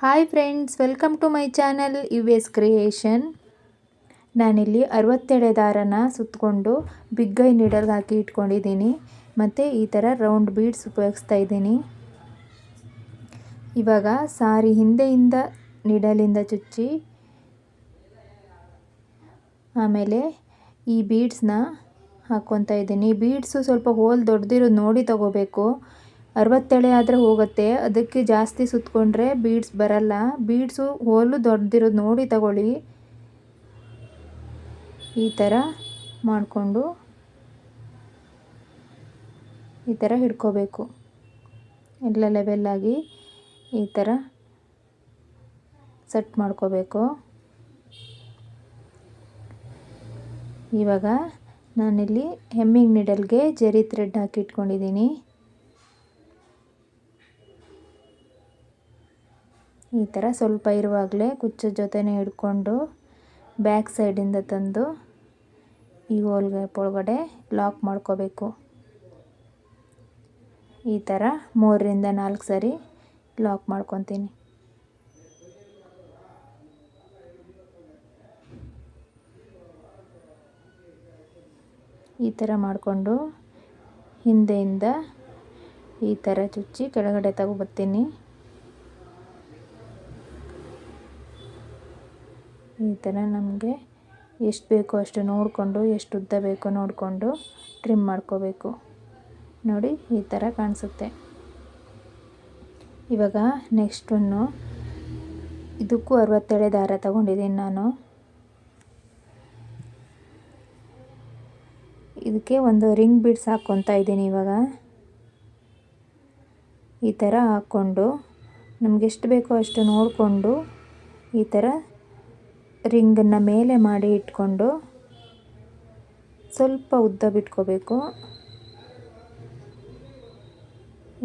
Hi friends welcome to my channel U S creation ನಾನಿಲ್ಲಿ ಅರವತ್ತೆಡೆ ದಾರನ ಸುತ್ತಕೊಂಡು ಬಿಗ್ಗೈ ನೀಡಲ್ಗೆ ಹಾಕಿ ಇಟ್ಕೊಂಡಿದ್ದೀನಿ. ಮತ್ತು ಈ ಥರ ರೌಂಡ್ ಬೀಡ್ಸ್ ಉಪಯೋಗಿಸ್ತಾ ಇದ್ದೀನಿ. ಇವಾಗ ಸಾರಿ ಹಿಂದೆಯಿಂದ ನೀಡಲಿಂದ ಚುಚ್ಚಿ, ಆಮೇಲೆ ಈ ಬೀಡ್ಸ್ನ ಹಾಕ್ಕೊತಾ ಇದ್ದೀನಿ. ಬೀಡ್ಸು ಸ್ವಲ್ಪ ಹೋಲ್ ದೊಡ್ಡದಿರೋದು ನೋಡಿ ತಗೋಬೇಕು. ಅರವತ್ತೆಳೆ ಆದರೆ ಹೋಗುತ್ತೆ. ಅದಕ್ಕೆ ಜಾಸ್ತಿ ಸುತ್ತಕೊಂಡ್ರೆ ಬೀಡ್ಸ್ ಬರಲ್ಲ. ಬೀಡ್ಸು ಹೋಲು ದೊಡ್ಡದಿರೋದು ನೋಡಿ ತಗೊಳ್ಳಿ. ಈ ಥರ ಮಾಡಿಕೊಂಡು ಈ ಥರ ಹಿಡ್ಕೋಬೇಕು. ಎಲ್ಲ ಲೆವೆಲ್ಲಾಗಿ ಈ ಥರ ಸೆಟ್ ಮಾಡ್ಕೋಬೇಕು. ಇವಾಗ ನಾನಿಲ್ಲಿ ಹೆಮ್ಮಿಂಗ್ ನಿಡಲ್ಗೆ ಜರಿ ಥ್ರೆಡ್ ಹಾಕಿ ಇಟ್ಕೊಂಡಿದ್ದೀನಿ ಈ ಥರ ಸ್ವಲ್ಪ ಇರುವಾಗಲೇ ಕುಚ್ಚ ಜೊತೆನೇ ಹಿಡ್ಕೊಂಡು ಬ್ಯಾಕ್ ಸೈಡಿಂದ ತಂದು ಈ ಹೋಲ್ಗೆ ಒಳಗಡೆ ಲಾಕ್ ಮಾಡ್ಕೋಬೇಕು. ಈ ಥರ ಮೂರರಿಂದ ನಾಲ್ಕು ಸರಿ ಲಾಕ್ ಮಾಡ್ಕೊತೀನಿ. ಈ ಥರ ಮಾಡಿಕೊಂಡು ಹಿಂದೆಯಿಂದ ಈ ಥರ ಚುಚ್ಚಿ ಕೆಳಗಡೆ ತಗೊಬರ್ತೀನಿ. ಈ ಥರ ನಮಗೆ ಎಷ್ಟು ಬೇಕೋ ಅಷ್ಟು ನೋಡಿಕೊಂಡು, ಎಷ್ಟು ಉದ್ದ ಬೇಕೋ ನೋಡಿಕೊಂಡು ಟ್ರಿಮ್ ಮಾಡ್ಕೋಬೇಕು. ನೋಡಿ, ಈ ಥರ ಕಾಣಿಸುತ್ತೆ. ಇವಾಗ ನೆಕ್ಸ್ಟ್ ಒನ್ನು ಇದಕ್ಕೂ ಅರವತ್ತೇಳೆ ದಾರ ತಗೊಂಡಿದ್ದೀನಿ ನಾನು. ಇದಕ್ಕೆ ಒಂದು ರಿಂಗ್ ಬಿಡ್ಸ್ ಹಾಕ್ಕೊತಾ ಇದ್ದೀನಿ ಇವಾಗ. ಈ ಥರ ಹಾಕ್ಕೊಂಡು ನಮಗೆಷ್ಟು ಬೇಕೋ ಅಷ್ಟು ನೋಡಿಕೊಂಡು ಈ ಥರ ರಿಂಗನ್ನು ಮೇಲೆ ಮಾಡಿ ಇಟ್ಕೊಂಡು ಸ್ವಲ್ಪ ಉದ್ದ ಬಿಟ್ಕೋಬೇಕು.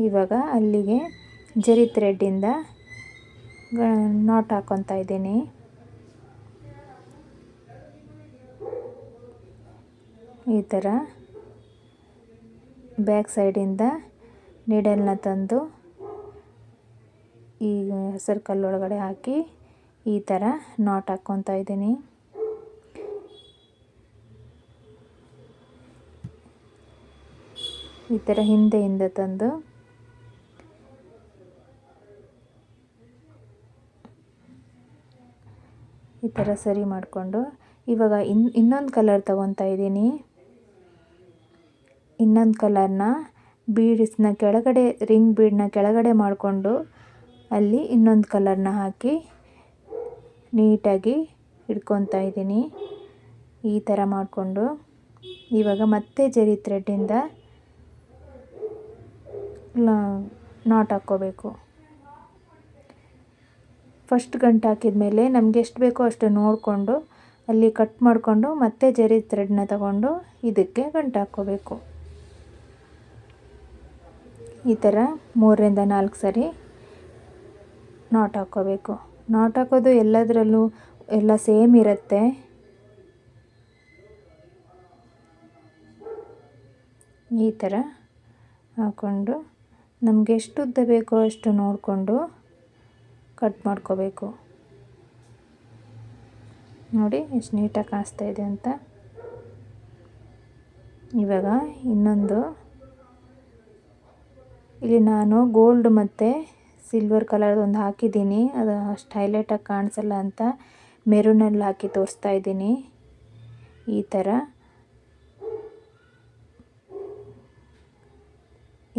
ಇವಾಗ ಅಲ್ಲಿಗೆ ಜರಿ ಥ್ರೆಡ್ಡಿಂದ ನಾಟ್ ಹಾಕ್ಕೊತಾ ಇದ್ದೀನಿ. ಈ ಥರ ಬ್ಯಾಕ್ ಸೈಡಿಂದ ನೀಡಲ್ನ ತಂದು ಈ ಸರ್ಕಲ್ ಒಳಗಡೆ ಹಾಕಿ ಈ ಥರ ನಾಟ್ ಹಾಕ್ಕೊತಾ ಇದ್ದೀನಿ. ಈ ಥರ ಹಿಂದೆಯಿಂದ ತಂದು ಈ ಥರ ಸರಿ ಮಾಡಿಕೊಂಡು ಇವಾಗ ಇನ್, ಇನ್ನೊಂದು ಕಲರ್ ತಗೊತಾ ಇದ್ದೀನಿ. ಇನ್ನೊಂದು ಕಲರ್ನ ಬೀಡ್ಸ್ನ ಕೆಳಗಡೆ ರಿಂಗ್ ಬೀಡನ್ನ ಕೆಳಗಡೆ ಮಾಡಿಕೊಂಡು ಅಲ್ಲಿ ಇನ್ನೊಂದು ಕಲರ್ನ ಹಾಕಿ ನೀಟಾಗಿ ಹಿಡ್ಕೊತಾ ಇದ್ದೀನಿ. ಈ ಥರ ಮಾಡಿಕೊಂಡು ಇವಾಗ ಮತ್ತೆ ಜರಿ ಥ್ರೆಡ್ಡಿಂದ ನಾಟ್ ಹಾಕ್ಕೋಬೇಕು. ಫಸ್ಟ್ ಗಂಟು ಹಾಕಿದ ಮೇಲೆ ನಮ್ಗೆ ಎಷ್ಟು ಬೇಕೋ ಅಷ್ಟು ನೋಡಿಕೊಂಡು ಅಲ್ಲಿ ಕಟ್ ಮಾಡಿಕೊಂಡು ಮತ್ತೆ ಜರಿ ಥ್ರೆಡ್ನ ತಗೊಂಡು ಇದಕ್ಕೆ ಗಂಟು ಹಾಕ್ಕೋಬೇಕು. ಈ ಥರ ಮೂರರಿಂದ ನಾಲ್ಕು ಸರಿ ನಾಟ್ ಹಾಕ್ಕೋಬೇಕು. ನಾಟ್ ಹಾಕೋದು ಎಲ್ಲದರಲ್ಲೂ ಎಲ್ಲ ಸೇಮ್ ಇರುತ್ತೆ. ಈ ಥರ ಹಾಕ್ಕೊಂಡು ನಮಗೆ ಎಷ್ಟು ಉದ್ದ ಬೇಕೋ ಅಷ್ಟು ನೋಡಿಕೊಂಡು ಕಟ್ ಮಾಡ್ಕೋಬೇಕು. ನೋಡಿ ಎಷ್ಟು ನೀಟಾಗಿ ಕಾಣಿಸ್ತಾ ಇದೆ ಅಂತ. ಇವಾಗ ಇನ್ನೊಂದು. ಇಲ್ಲಿ ನಾನು ಗೋಲ್ಡ್ ಮತ್ತು ಸಿಲ್ವರ್ ಕಲರ್ ಒಂದು ಹಾಕಿದ್ದೀನಿ. ಅದು ಅಷ್ಟು ಹೈಲೈಟಾಗಿ ಕಾಣಿಸಲ್ಲ ಅಂತ ಮೆರೂನಲ್ಲಿ ಹಾಕಿ ತೋರಿಸ್ತಾ ಇದ್ದೀನಿ. ಈ ಥರ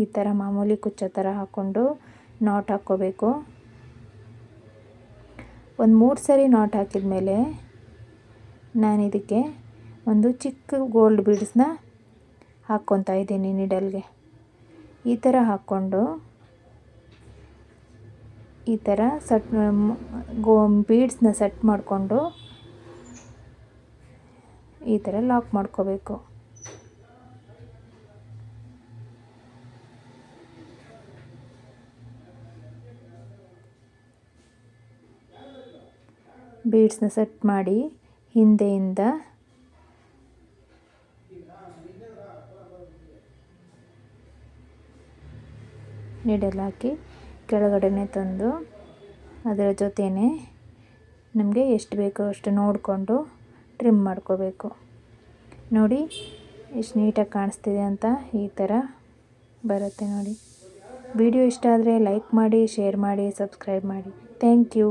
ಈ ಥರ ಮಾಮೂಲಿ ಕುಚ್ಚ ಥರ ಹಾಕ್ಕೊಂಡು ನಾಟ್ ಹಾಕ್ಕೋಬೇಕು. ಒಂದು ಮೂರು ಸರಿ ನಾಟ್ ಹಾಕಿದ ಮೇಲೆ ನಾನು ಇದಕ್ಕೆ ಒಂದು ಚಿಕ್ಕ ಗೋಲ್ಡ್ ಬೀಡ್ಸ್ನ ಹಾಕ್ಕೊತಾ ಇದ್ದೀನಿ ನಿಡಲ್ಗೆ ಈ ಥರ ಹಾಕ್ಕೊಂಡು ಈ ಥರ ಸಟ್ ಗೋ, ಬೀಡ್ಸ್ನ ಸೆಟ್ ಮಾಡಿಕೊಂಡು ಈ ಥರ ಲಾಕ್ ಮಾಡ್ಕೋಬೇಕು. ಬೀಡ್ಸ್ನ ಸೆಟ್ ಮಾಡಿ ಹಿಂದೆಯಿಂದ ನೆಡಲಾಕಿ ಕೆಳಗಡೆನೆ ತಂದು ಅದರ ಜೊತೆಯೇ ನಮಗೆ ಎಷ್ಟು ಬೇಕೋ ಅಷ್ಟು ನೋಡಿಕೊಂಡು ಟ್ರಿಮ್ ಮಾಡ್ಕೋಬೇಕು. ನೋಡಿ, ಎಷ್ಟು ನೀಟಾಗಿ ಕಾಣಿಸ್ತಿದೆ ಅಂತ ಈ ಥರ ಬರುತ್ತೆ ನೋಡಿ. ವಿಡಿಯೋ ಇಷ್ಟ ಆದರೆ ಲೈಕ್ ಮಾಡಿ, ಶೇರ್ ಮಾಡಿ, ಸಬ್ಸ್ಕ್ರೈಬ್ ಮಾಡಿ. Thank you.